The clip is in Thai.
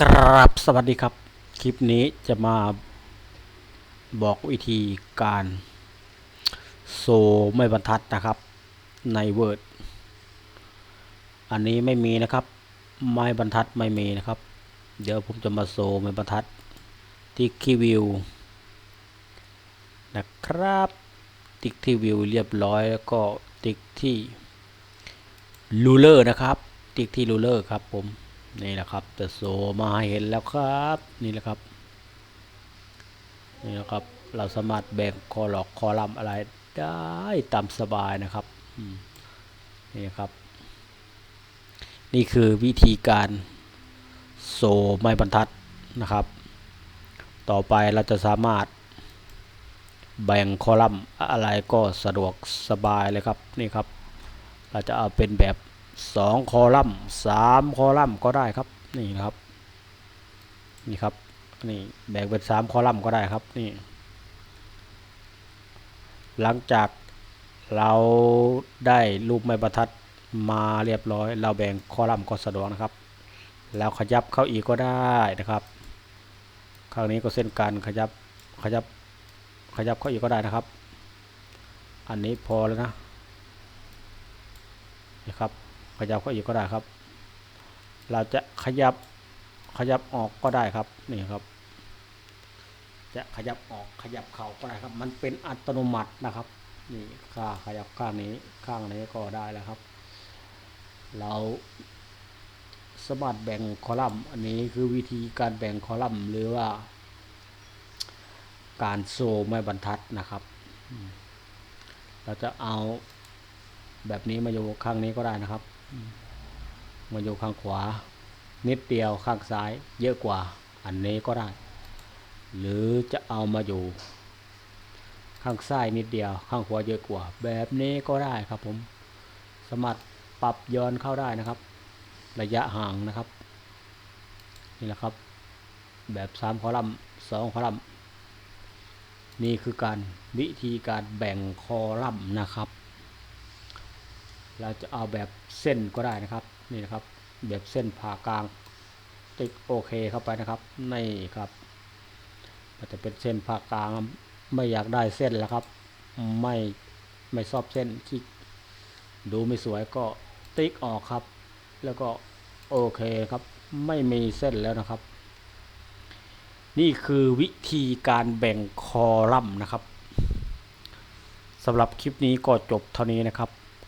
ครับสวัสดีครับ คลิปนี้จะมาบอกวิธีการโซไม่บรรทัดนะครับ ใน Word อันนี้ไม่มีนะครับ ไม้บรรทัดไม่มีนะครับ เดี๋ยวผมจะมาโซไม่บรรทัดที่คีวิวนะครับ ติ๊กที่วิวเรียบร้อยแล้วก็ติ๊กที่ลูเลอร์นะครับ ติ๊กที่ลูเลอร์ครับผม นี่แหละครับจะโซมาให้เห็นแล้วครับ นี่แหละครับ นี่นะครับ เราสามารถแบ่งคอหลอกคอลัมอะไรได้ตามสบายนะครับนี่ครับ นี่คือวิธีการโซไม้บรรทัดนะครับ ต่อไปเราจะสามารถแบ่งคอลัมน์อะไรก็สะดวกสบายเลยครับนี่ครับ เราจะเอาเป็นแบบ สองคอลัมน์สามคอลัมน์ก็ได้ครับนี่นะครับนี่ครับนี่แบ่งเป็นสามคอลัมน์ก็ได้ครับนี่ หลังจากเราได้รูปไม้บรรทัดมาเรียบร้อย เราแบ่งคอลัมน์ก็สะดวกนะครับ แล้วขยับเข้าอีกก็ได้นะครับคราวนี้ก็เส้นกันขยับขยับขยับเข้าอีกก็ได้นะครับ อันนี้พอแล้วนะนี่ครับ ขยับเข้าอีกก็ได้ครับ เราจะขยับขยับออกก็ได้ครับนี่ครับ จะขยับออกขยับเข่าก็ได้ครับ มันเป็นอัตโนมัตินะครับนี่ข้าขยับข้างนี้ข้างนี้ก็ได้แล้วครับ เราสามารถแบ่งคอลัมน์อันนี้คือวิธีการแบ่งคอลัมน์หรือว่า การโซ่ไม่บรรทัดนะครับ เราจะเอาแบบนี้มาอยู่ข้างนี้ก็ได้นะครับ มาอยู่ข้างขวา นิดเดียวข้างซ้าย เยอะกว่า อันนี้ก็ได้ หรือจะเอามาอยู่ ข้างซ้ายนิดเดียว ข้างขวาเยอะกว่า แบบนี้ก็ได้ครับผม สามารถปรับย้อนเข้าได้นะครับ ระยะห่างนะครับ นี่แหละครับ แบบสามคอลัมน์สองคอลัมน์นี่คือการวิธีการแบ่งคอลัมน์นะครับ เราจะเอาแบบเส้นก็ได้นะครับนี่นะครับ แบบเส้นผ่ากลางติดโอเคเข้าไปนะครับนี่ครับมันจะเป็นเส้นผ่ากลางไม่อยากได้เส้นแล้วครับ ไม่ไม่ชอบเส้นที่ดูไม่สวยก็ติ๊กออกครับ แล้วก็โอเคครับ ไม่มีเส้นแล้วนะครับ นี่คือวิธีการแบ่งคอลัมน์นะครับสำหรับคลิปนี้ก็จบเท่านี้นะครับ